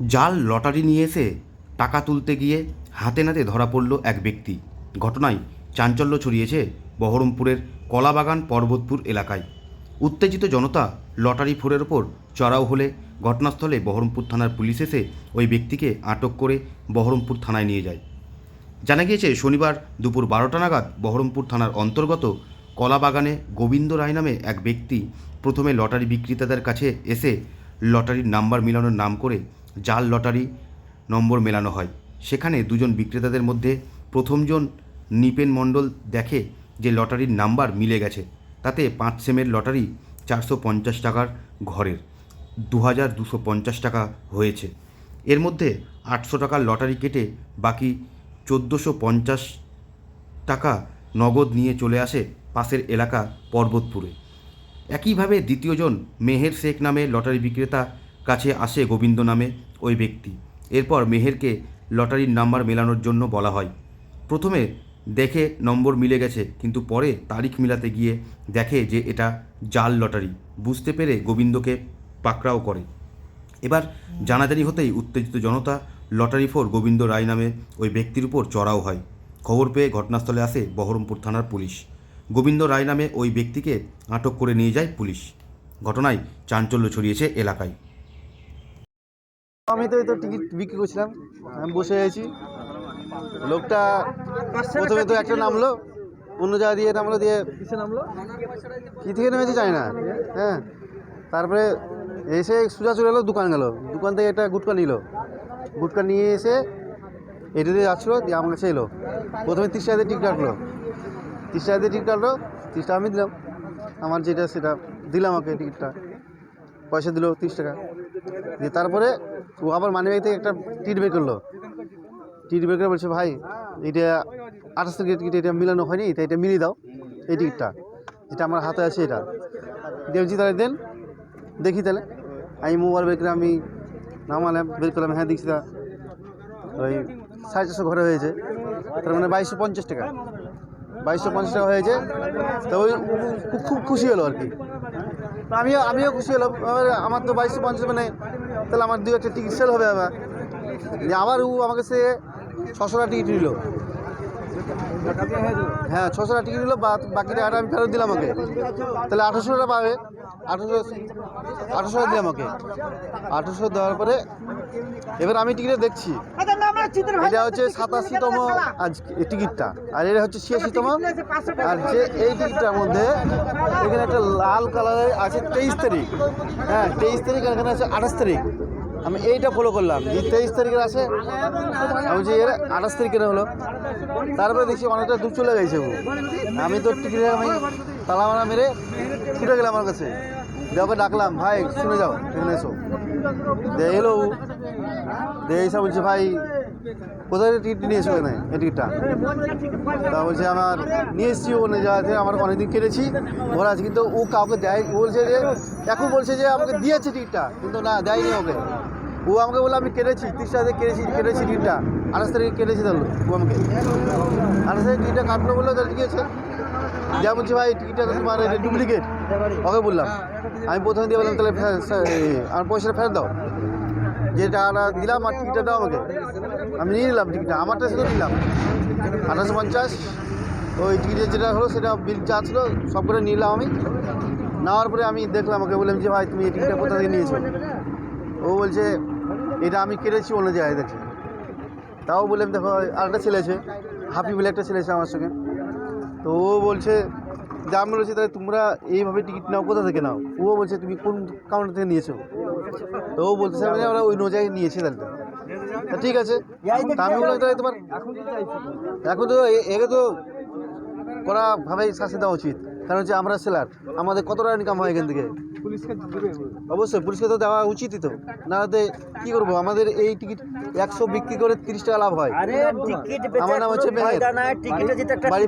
জাল লটারি নিয়ে এসে টাকা তুলতে গিয়ে হাতে নাতে ধরা পড়ল এক ব্যক্তি। ঘটনায় চাঞ্চল্য ছড়িয়েছে বহরমপুরের কলাবাগান পর্বতপুর এলাকায়। উত্তেজিত জনতা লটারি ফোরের ওপর চড়াও হলে ঘটনাস্থলে বহরমপুর থানার পুলিশ এসে ওই ব্যক্তিকে আটক করে বহরমপুর থানায় নিয়ে যায়। জানা গিয়েছে, শনিবার দুপুর বারোটা নাগাদ বহরমপুর থানার অন্তর্গত কলাবাগানে গোবিন্দ রায় নামে এক ব্যক্তি প্রথমে লটারি বিক্রেতাদের কাছে এসে লটারির নাম্বার মিলানোর নাম করে জাল লটারি নম্বর মেলানো হয়। সেখানে দুজন বিক্রেতাদের মধ্যে প্রথমজন নিপেন মণ্ডল দেখে যে লটারির নাম্বার মিলে গেছে। তাতে পাঁচ সেমের লটারি চারশো পঞ্চাশ টাকার ঘরের দু হাজার দুশো পঞ্চাশ টাকা হয়েছে। এর মধ্যে আটশো টাকার লটারি কেটে বাকি চোদ্দোশো পঞ্চাশ টাকা নগদ নিয়ে চলে আসে পাশের এলাকা পর্বতপুরে। একইভাবে দ্বিতীয়জন মেহের শেখ নামে লটারি বিক্রেতা কাছে আসে গোবিন্দ নামে। ওই ব্যক্তি। এরপর মেহেরকে লটারির নাম্বার মেলানোর জন্য বলা হয়। প্রথমে দেখে নম্বর মিলে গেছে, কিন্তু পরে তারিখ মিলাতে গিয়ে দেখে যে এটা জাল লটারি। বুঝতে পেরে গোবিন্দকে পাকড়াও করে। এবার জানাজানি হতেই উত্তেজিত জনতা লটারি ফোর গোবিন্দ রায় নামে ওই ব্যক্তির উপর চড়াও হয়। খবর পেয়ে ঘটনাস্থলে আসে বহরমপুর থানার পুলিশ। গোবিন্দ রায় নামে ওই ব্যক্তিকে আটক করে নিয়ে যায় পুলিশ। ঘটনায় চাঞ্চল্য ছড়িয়েছে এলাকায়। আমি তো এই তো টিকিট বিক্রি করছিলাম। আমি বসে আছি। লোকটা প্রথমে তো একটা নামলো অন্য জায়গা দিয়ে নামলো দিয়ে নামলো? কী থেকে নেমেছে জানি না। হ্যাঁ তারপরে এসে সোজা চলে এলো দোকান গেল। দোকান থেকে একটা গুটকা নিল। গুটকা নিয়ে এসে এটা দিয়ে যাচ্ছিল দিয়ে আমার কাছে এলো। প্রথমে তিরিশ টাকা দিয়ে টিকিট কাটলো। তিরিশ টাকা দিয়ে টিকিট কাটলো তিরিশ টাকা আমি দিলাম। আমার যেটা সেটা দিলাম আমাকে টিকিটটা। পয়সা দিল তিরিশ টাকা। দিয়ে তারপরে ও আবার মানি ব্যাগ থেকে একটা টিট বের করল। টিট বের করে বলছে, ভাই, এটা আঠাশ তারিখের টিকিট এটা মিলানো হয়নি তাই এটা মিলিয়ে দাও, এই টিকিটটা যেটা আমার হাতে আছে এটা। বলছি তাহলে দেন, দেখি তাহলে। আমি মোবাইল বের করে আমি নামালাম, বের করলাম হ্যাঁ দেখছি তা, ওই সাড়ে চারশো ঘরে হয়েছে। তার মানে বাইশশো পঞ্চাশ টাকা। বাইশশো পঞ্চাশ টাকা হয়েছে। তো ওই খুব খুশি হলো আর কি। আমিও আমিও খুশি হলাম। আমার তো বাইশশো পঞ্চাশ মানে তাহলে আমার দু একটা টিকিট সেল হবে আবার। আবার ও আমাকে সে ছশোটা টিকিট নিল। হ্যাঁ ছশো টাকা টিকিট নিল বাকি টাকাটা আমি ফেরত দিলাম ওকে। তাহলে আঠারোশো টাকা পাবে। আঠারোশো আঠারোশো টাকা দিলাম ওকে। আঠারোশো দেওয়ার পরে এবার আমি টিকিটে দেখছি। এটা হচ্ছে সাতাশিতম আজ টিকিটটা আর এটা হচ্ছে ছিয়াশিতম। আর যে এই টিকিটটার মধ্যে এখানে একটা লাল কালারের আছে তেইশ তারিখ। হ্যাঁ তেইশ তারিখ আর এখানে আছে আঠাশ তারিখ। আমি এইটা ফলো করলাম, যে তেইশ তারিখের আছে, আমি যে এর আঠাশ তারিখের হলো, তারপরে দেখছি অনেকটা দূর চলে গেছে ও। আমি তো টিকিট আমি তালা মারা মেরে ছুটে গেলাম আমার কাছে। ওকে ডাকলাম, ভাই, শুনে যাও, এখানে এসো। দিয়ে এলো দিয়ে এসে বলছে, ভাই, কোথায় টিকিট নিয়েছো এখানে, এই টিকিটটা তা বলছে, আমার নিয়ে এসেছি ওখানে যাওয়াতে আমার অনেকদিন কেটেছি। ওরা আছে কিন্তু ও কাউকে দেয় বলছে যে, এখন বলছে যে আমাকে দিয়েছে টিকিটটা কিন্তু না, দেয়নি ওকে। ও আমাকে বলে আমি কেটেছি, তিরিশ দিয়ে কেটেছি কেটেছি টিকিটটা আঠাশ তারিখে কেটেছি তাহলে ও আমাকে। আঠাশ তারিখে টিকিটটা কাটলো বলল, তাহলে দিয়েছে যা বলছি, ভাই, টিকিটটা তোমার এটা ডুপ্লিকেট। ওকে বললাম। আমি প্রথমে দিয়ে বললাম, তাহলে আমার পয়সাটা ফেরত দাও। যে টাকাটা দিলাম আর টিকিটটা দাও আমাকে। আমি নিয়ে নিলাম টিকিটটা, আমারটা শুধু নিলাম। আঠাশো পঞ্চাশ, ওই টিকিটের যেটা হলো, সেটা বিল যা ছিল, সব করে নিলাম আমি। নেওয়ার পরে আমি দেখলাম, ওকে বললাম যে, ভাই, তুমি এই টিকিটটা কোথা থেকে নিয়েছো? ও বলছে এটা আমি কেটেছি অন্য জায়গায়, দেখছি। তাও বললাম দেখো, আরেকটা ছেলে আছে, হাফি বলে একটা ছেলে আছে আমার সঙ্গে। তো ও বলছে, যে আমি বলেছি তাহলে তোমরা এইভাবে টিকিট নাও, কোথা থেকে নাও? ও বলছে, তুমি কোন কাউন্টার থেকে নিয়েছো? তো ও বলছে, স্যার আমরা ওই নজায় নিয়েছি তাহলে। ঠিক আছে। আমি বললাম, তাহলে তোমার, এখন তো একে তো করা ভাবেই শাস্তি দেওয়া উচিত। কারণ হচ্ছে আমরা সেলার আমাদের কত টাকা ইনকাম হয় এখান থেকে? অবশ্যই পুলিশকে তো দেওয়া উচিতই তো। নাহলে কি করব? আমাদের এই টিকিট একশো বিক্রি করে তিরিশ টাকা লাভ হয়। আরে টিকিট আমার নাম হচ্ছে মেহের। বাড়ি